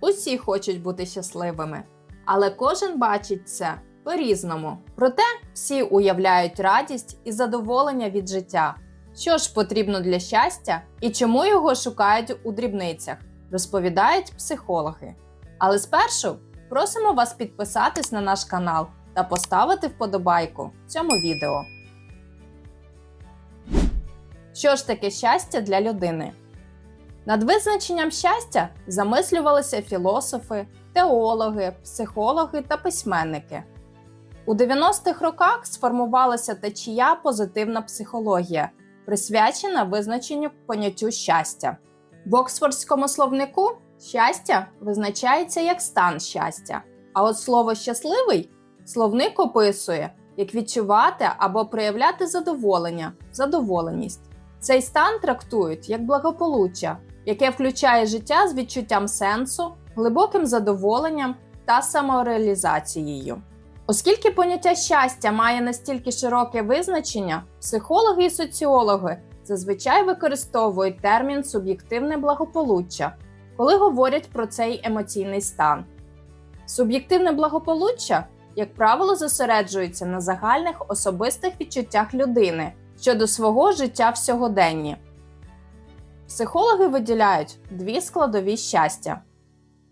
Усі хочуть бути щасливими, але кожен бачить це по-різному. Проте всі уявляють радість і задоволення від життя. Що ж потрібно для щастя і чому його шукають у дрібницях, розповідають психологи. Але спершу просимо вас підписатись на наш канал та поставити вподобайку цьому відео. Що ж таке щастя для людини? Над визначенням щастя замислювалися філософи, теологи, психологи та письменники. У 90-х роках сформувалася течія позитивна психологія, присвячена визначенню поняттю щастя. В Оксфордському словнику щастя визначається як стан щастя, а от слово щасливий словник описує як відчувати або проявляти задоволення, задоволеність. Цей стан трактують як благополуччя, яке включає життя з відчуттям сенсу, глибоким задоволенням та самореалізацією. Оскільки поняття щастя має настільки широке визначення, психологи і соціологи зазвичай використовують термін суб'єктивне благополуччя, коли говорять про цей емоційний стан. Суб'єктивне благополуччя, як правило, зосереджується на загальних особистих відчуттях людини щодо свого життя в сьогоденні. Психологи виділяють дві складові щастя: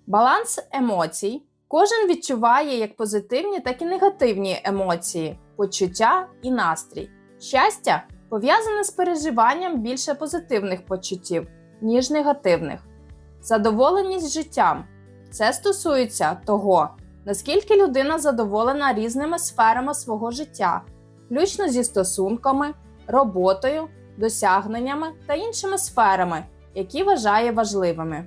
баланс емоцій. Кожен відчуває як позитивні, так і негативні емоції, почуття і настрій. Щастя пов'язане з переживанням більше позитивних почуттів, ніж негативних. Задоволеність життям це стосується того, наскільки людина задоволена різними сферами свого життя, включно зі стосунками, роботою, досягненнями та іншими сферами, які вважає важливими.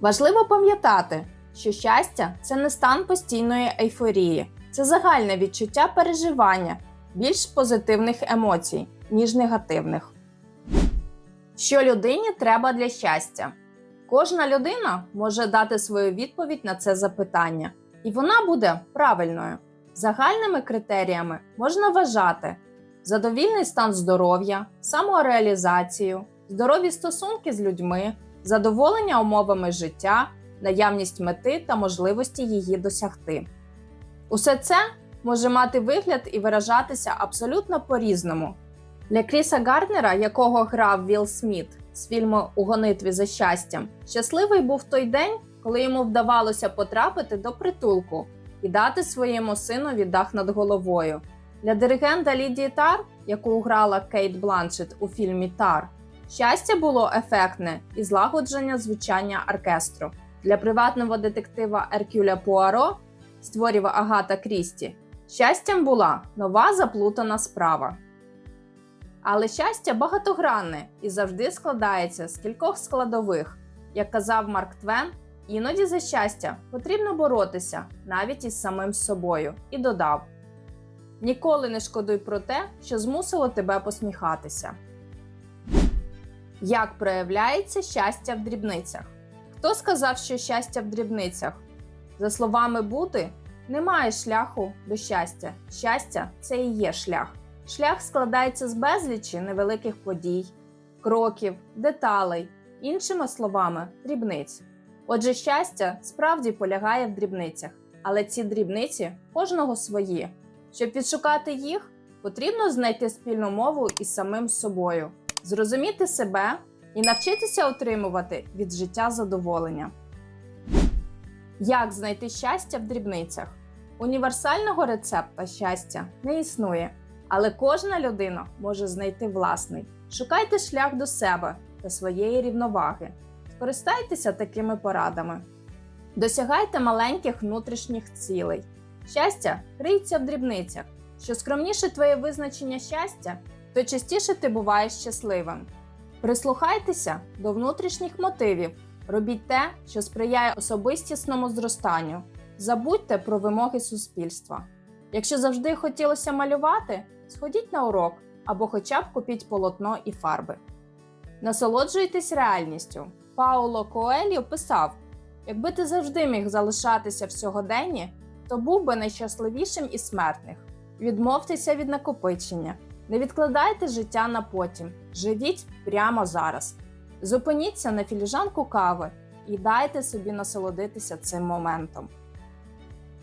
Важливо пам'ятати, що щастя це не стан постійної ейфорії, це загальне відчуття переживання більш позитивних емоцій, ніж негативних. Що людині треба для щастя? Кожна людина може дати свою відповідь на це запитання, і вона буде правильною. Загальними критеріями можна вважати задовільний стан здоров'я, самореалізацію, здорові стосунки з людьми, задоволення умовами життя, наявність мети та можливості її досягти. Усе це може мати вигляд і виражатися абсолютно по-різному. Для Кріса Гарднера, якого грав Вілл Сміт з фільму У гонитві за щастям, щасливий був той день, коли йому вдавалося потрапити до притулку і дати своєму синові дах над головою. Для диригента Лідії Тар, яку грала Кейт Бланшет у фільмі Тар, щастя було ефектне і злагодження звучання оркестру. Для приватного детектива Еркюля Пуаро, створів Агата Крісті, щастям була нова заплутана справа. Але щастя багатогранне і завжди складається з кількох складових. Як казав Марк Твен, іноді за щастя потрібно боротися навіть із самим собою, і додав: Ніколи не шкодуй про те, що змусило тебе посміхатися. Як проявляється щастя в дрібницях? Хто сказав, що щастя в дрібницях? За словами Бути, немає шляху до щастя. Щастя це і є шлях. Шлях складається з безлічі невеликих подій, кроків, деталей, іншими словами, дрібниць. Отже, щастя справді полягає в дрібницях, але ці дрібниці кожного свої. Щоб відшукати їх, потрібно знайти спільну мову із самим собою, зрозуміти себе і навчитися отримувати від життя задоволення. Як знайти щастя в дрібницях? Універсального рецепта щастя не існує, але кожна людина може знайти власний. Шукайте шлях до себе та своєї рівноваги. Скористайтеся такими порадами. Досягайте маленьких внутрішніх цілей. Щастя криється в дрібницях. Що скромніше твоє визначення щастя, то частіше ти буваєш щасливим. Прислухайтеся до внутрішніх мотивів, робіть те, що сприяє особистісному зростанню. Забудьте про вимоги суспільства. Якщо завжди хотілося малювати, сходіть на урок або хоча б купіть полотно і фарби. Насолоджуйтесь реальністю. Пауло Коеліо писав: якби ти завжди міг залишатися в сьогоденні, то був би найщасливішим із смертних. Відмовтеся від накопичення, не відкладайте життя на потім, живіть прямо зараз. Зупиніться на філіжанку кави і дайте собі насолодитися цим моментом.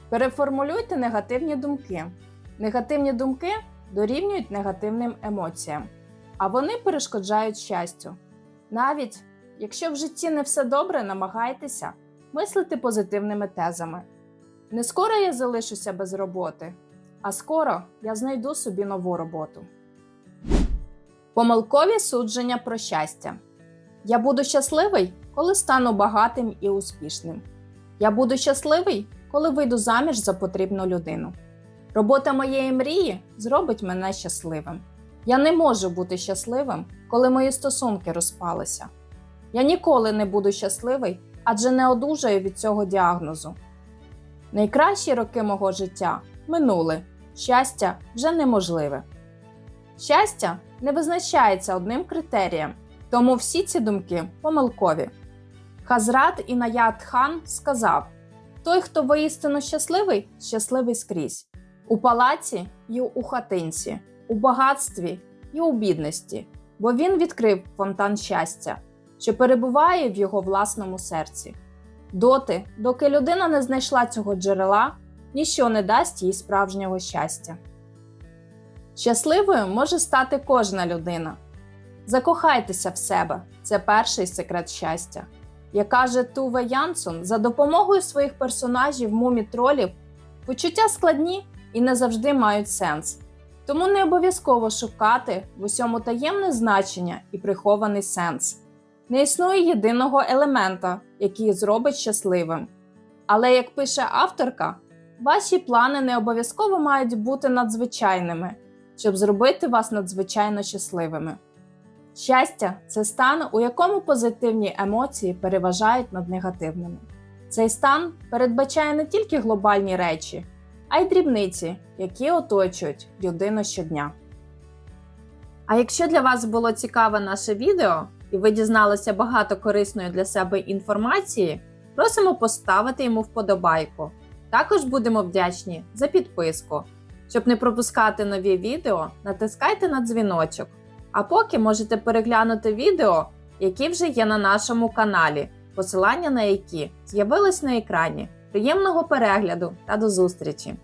Переформулюйте негативні думки. Негативні думки дорівнюють негативним емоціям, а вони перешкоджають щастю. Навіть якщо в житті не все добре, намагайтеся мислити позитивними тезами. Не скоро я залишуся без роботи, а скоро я знайду собі нову роботу. Помилкові судження про щастя. Я буду щасливий, коли стану багатим і успішним. Я буду щасливий, коли вийду заміж за потрібну людину. Робота моєї мрії зробить мене щасливим. Я не можу бути щасливим, коли мої стосунки розпалися. Я ніколи не буду щасливий, адже не одужаю від цього діагнозу. Найкращі роки мого життя минули. Щастя вже неможливе. Щастя не визначається одним критерієм, тому всі ці думки помилкові. Хазрат Інаят хан сказав: той, хто воістину щасливий, щасливий скрізь, у палаці й у хатинці, у багатстві й у бідності, бо він відкрив фонтан щастя, що перебуває в його власному серці. Доти, доки людина не знайшла цього джерела, ніщо не дасть їй справжнього щастя. Щасливою може стати кожна людина. Закохайтеся в себе це перший секрет щастя. Як каже Туве Янсон, за допомогою своїх персонажів мумі-тролів почуття складні і не завжди мають сенс. Тому не обов'язково шукати в усьому таємне значення і прихований сенс. Не існує єдиного елемента, який зробить щасливим. Але, як пише авторка, ваші плани не обов'язково мають бути надзвичайними, щоб зробити вас надзвичайно щасливими. Щастя це стан, у якому позитивні емоції переважають над негативними. Цей стан передбачає не тільки глобальні речі, а й дрібниці, які оточують людину щодня. А якщо для вас було цікаве наше відео і ви дізналися багато корисної для себе інформації, просимо поставити йому вподобайку. Також будемо вдячні за підписку. Щоб не пропускати нові відео, натискайте на дзвіночок. А поки можете переглянути відео, які вже є на нашому каналі, посилання на які з'явилось на екрані. Приємного перегляду та до зустрічі!